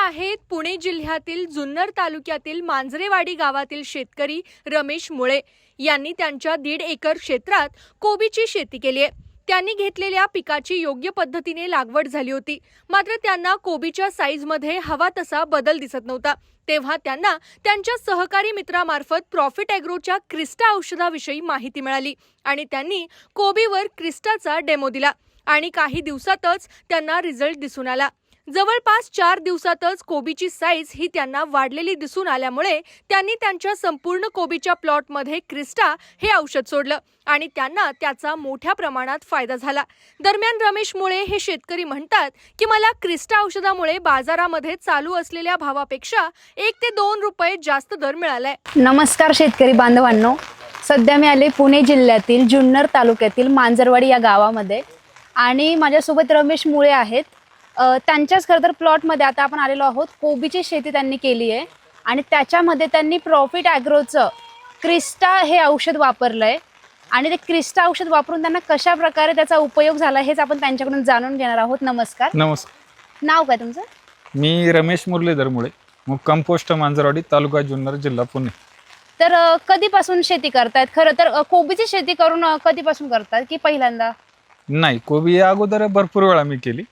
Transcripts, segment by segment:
आहेत पुणे जिल्ह्यातील जुन्नर तालुक्यातील मांजरेवाडी गावातील शेतकरी रमेश मुळे. यांनी त्यांच्या दीड एकर क्षेत्रात कोबीची शेती केली आहे. त्यांनी घेतलेल्या पिकाची योग्य पद्धतीने लागवड झाली होती. मात्र त्यांना कोबीच्या साईजमध्ये हवा तसा बदल दिसत नव्हता. तेव्हा त्यांना त्यांच्या सहकारी मित्रामार्फत प्रॉफिट ॲग्रोच्या क्रिस्टा औषधाविषयी माहिती मिळाली आणि त्यांनी कोबीवर क्रिस्टाचा डेमो दिला आणि काही दिवसातच त्यांना रिझल्ट दिसून आला. जवळपास चार दिवसातच कोबीची साईज ही त्यांना वाढलेली दिसून आल्यामुळे त्यांनी त्यांच्या संपूर्ण कोबीच्या प्लॉटमध्ये क्रिस्टा हे औषध सोडलं आणि त्यांना त्याचा मोठ्या प्रमाणात फायदा झाला. दरम्यान रमेश मुळे हे शेतकरी म्हणतात की मला क्रिस्टा औषधामुळे बाजारामध्ये चालू असलेल्या भावापेक्षा एक ते दोन रुपये जास्त दर मिळालाय. नमस्कार शेतकरी बांधवांनो. सध्या मी आले पुणे जिल्ह्यातील जुन्नर तालुक्यातील मांजरवाडी या गावामध्ये आणि माझ्यासोबत रमेश मुळे आहेत. त्यांच्याच खरं तर प्लॉटमध्ये आता आपण आलेलो आहोत. कोबीची शेती त्यांनी केली आहे. आणि त्याच्यामध्ये त्यांनी प्रॉफिट ॲग्रोचं क्रिस्टा हे औषध वापरलं आहे आणि ते क्रिस्टा औषध वापरून त्यांना कशा प्रकारे त्याचा उपयोग झाला हेच आपण त्यांच्याकडून जाणून घेणार आहोत. नमस्कार. नमस्कार. नाव काय तुमचं? मी रमेश मुरलीधरमुळे मुक्काम पोस्ट मांजरवाडी तालुका जुन्नर जिल्हा पुणे. तर कधीपासून शेती करतायत? खरं तर कोबीची शेती करून कधीपासून करतात की पहिल्यांदा? नाही कोबी अगोदर भरपूर वेळा मी केली.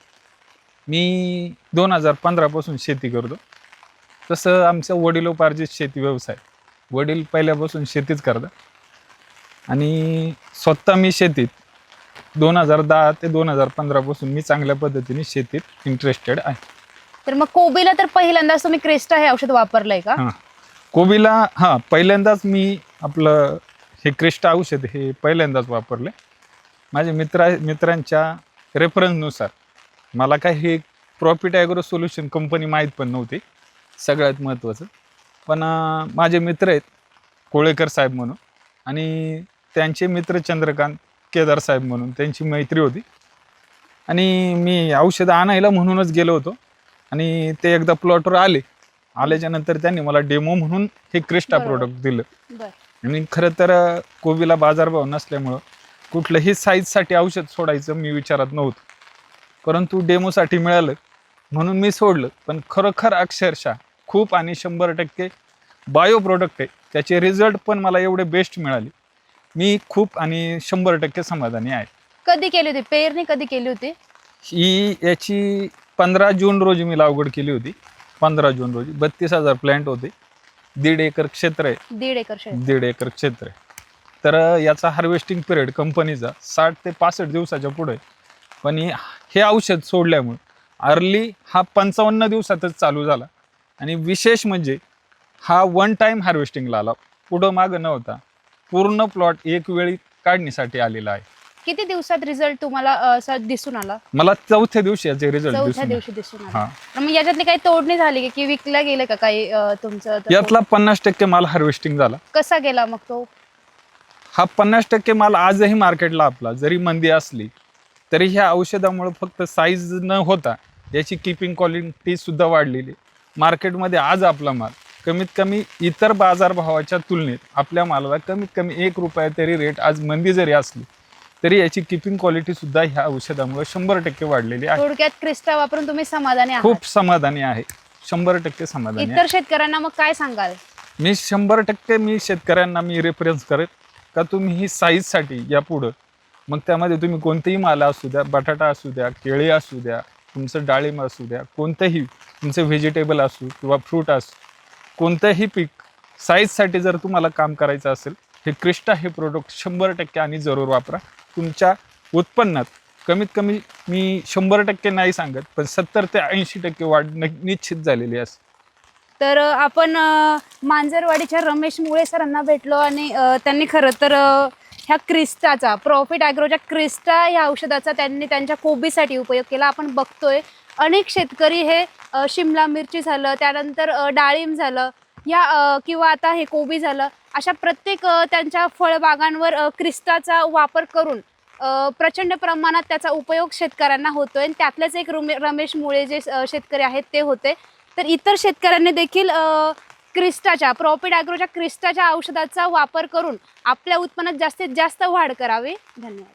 मी दोन हजार पंधरापासून शेती करतो. तसं आमचं वडिलोपार्जित शेती व्यवसाय. वडील पहिल्यापासून शेतीच करतात. आणि स्वतः मी शेतीत दोन हजार दहा ते दोन हजार पंधरापासून मी चांगल्या पद्धतीने शेतीत इंटरेस्टेड आहे. तर मग कोबीला तर पहिल्यांदाच तुम्ही क्रिस्टा हे औषध वापरलंय का? हां. कोबीला हां पहिल्यांदाच मी आपलं हे क्रिस्टा औषध हे पहिल्यांदाच वापरले माझ्या मित्रा मित्रांच्या रेफरन्सनुसार मला काय हे प्रॉफिट ॲग्रो सोल्युशन कंपनी माहीत पण नव्हती. सगळ्यात महत्त्वाचं पण माझे मित्र आहेत कोळेकर साहेब म्हणून. आणि त्यांचे मित्र चंद्रकांत केदार साहेब म्हणून. त्यांची मैत्री होती. आणि मी औषधं आणायला म्हणूनच गेलो होतो. आणि ते एकदा प्लॉटवर आले. आल्याच्यानंतर त्यांनी मला डेमो म्हणून हे क्रिस्टा. प्रोडक्ट दिलं. आणि खरं तर कोबीला बाजारभाव नसल्यामुळं कुठलंही साईजसाठी औषध सोडायचं मी विचारात नव्हतं. परंतु डेमोसाठी मिळालं म्हणून मी सोडलं. पण खरोखर अक्षरशः खूप आणि शंभर टक्के बायो प्रोडक्ट आहे. त्याचे रिझल्ट पण मला एवढे बेस्ट मिळाले. मी खूप आणि शंभर टक्के समाधानी आहे. कधी केली होती? पेरणी कधी केली होती? ही याची पंधरा जून रोजी मी लागवड केली होती. पंधरा जून रोजी. बत्तीस हजार प्लॅन्ट होते. दीड एकर क्षेत्र आहे. दीड एकर शेत दीड एकर क्षेत्र आहे. तर याचा हार्वेस्टिंग पिरियड कंपनीचा साठ ते पासष्ट दिवसाच्या पुढे आहे. पण हे- औषध सोडल्यामुळे अर्ली हा पंचावन्न दिवसातच चालू झाला. आणि विशेष म्हणजे हा वन टाईम हार्वेस्टिंगला आला. पुढं मागं नव्हता पूर्ण प्लॉट एक वेळी काढणीसाठी आलेला आहे. किती दिवसात रिझल्ट तुम्हाला असा दिसून आला? मला चौथ्या दिवशी याचे रिझल्ट चौथ्या दिसून आले. दिवशी दिसून आला. हा. मग याच्यातली काही तोडणी झाली का की विकला गेलं का काही अ, तुमचं तर यातला पन्नास टक्के माल हार्वेस्टिंग झाला. कसा गेला मग तो? हा पन्नास टक्के माल आजही मार्केटला आपला. जरी मंदी असली तरी ह्या औषधामुळे फक्त साईज न होता याची किपिंग क्वालिटी सुद्धा वाढलेली. मार्केटमध्ये आज आपला माल कमीत कमी इतर बाजारभावाच्या तुलनेत आपल्या मालाला कमीत कमी एक रुपया तरी रेट आज मंदी जरी असली तरी याची किपिंग क्वालिटी सुद्धा ह्या औषधामुळे शंभर टक्के वाढलेली आहे. थोडक्यात क्रिस्टा वापरून तुम्ही समाधानी आहात. खूप समाधानी आहे. शंभर टक्के समाधानी आहे. इतर शेतकऱ्यांना मग काय सांगाल? मी शंभर टक्के मी शेतकऱ्यांना मी रेफरन्स करेन का तुम्ही ही साईजसाठी या पुढं मग त्यामध्ये तुम्ही कोणतेही माला असू द्या बटाटा असू द्या केळी असू द्या तुमचं डाळिंब असू द्या कोणतंही तुमचं व्हेजिटेबल असू किंवा फ्रूट असू कोणतंही पीक साईजसाठी जर तुम्हाला काम करायचं असेल हे क्रिस्टा हे प्रोडक्ट शंभर टक्के आणि जरूर वापरा. तुमच्या उत्पन्नात कमीत कमी मी शंभर टक्के नाही सांगत पण सत्तर ते ऐंशी टक्के वाढ निश्चित झालेली असते तर आपण मांजरवाडीच्या रमेश मुळे सरांना भेटलो आणि त्यांनी खरं तर ह्या क्रिस्टाचा प्रॉफिट ॲग्रोच्या क्रिस्टा या औषधाचा त्यांनी त्यांच्या कोबीसाठी उपयोग केला. आपण बघतोय अनेक शेतकरी हे शिमला मिरची झालं त्यानंतर डाळिंब झालं या किंवा आता हे कोबी झालं अशा प्रत्येक त्यांच्या फळबागांवर क्रिस्टाचा वापर करून प्रचंड प्रमाणात त्याचा उपयोग शेतकऱ्यांना होतोय. आणि त्यातलेच एक रुमे रमेश मुळे जे शेतकरी आहेत ते होते. तर इतर शेतकऱ्यांनी देखील क्रिस्टाच्या प्रॉफिट ॲग्रोच्या क्रिस्टाच्या औषधाचा वापर करून आपल्या उत्पन्नात जास्तीत जास्त वाढ करावी. धन्यवाद.